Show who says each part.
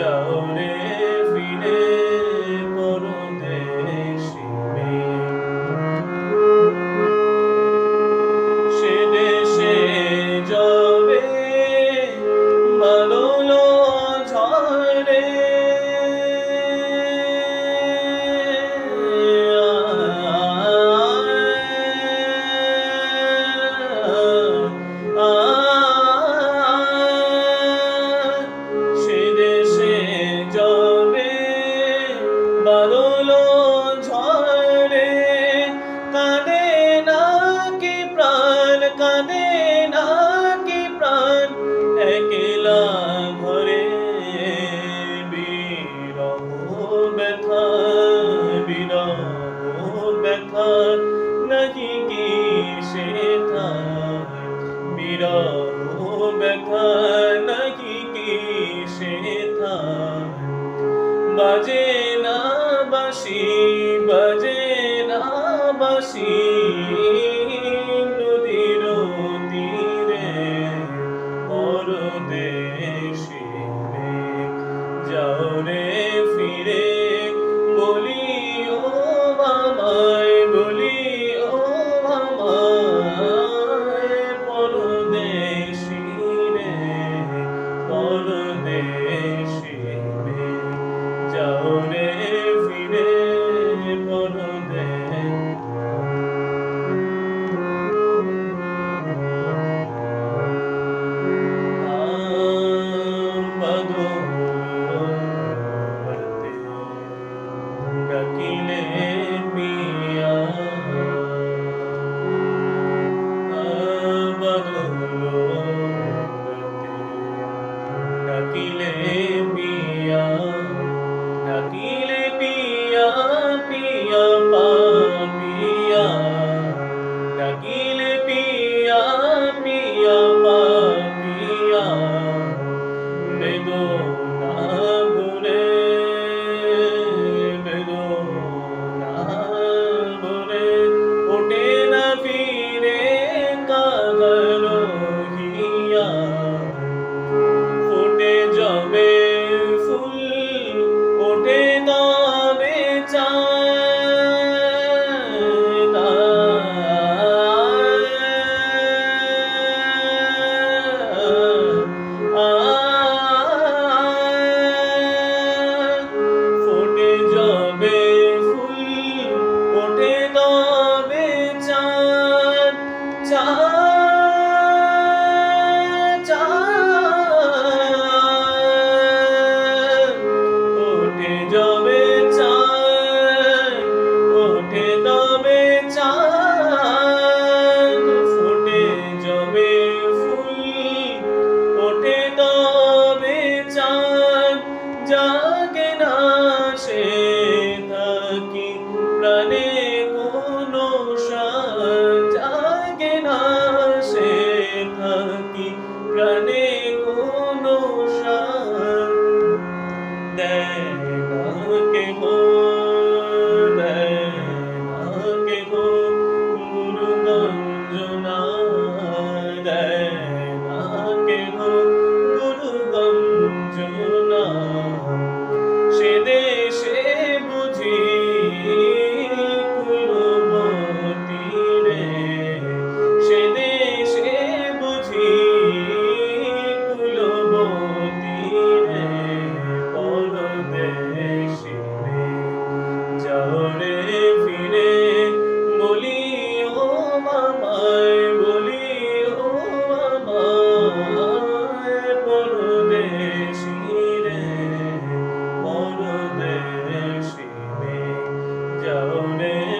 Speaker 1: goaded. ব্যথা নাকি কিসে বাজে না বাসি বাজে না বাসি নদীর যাও রে Amen. Amen. Shine. Karune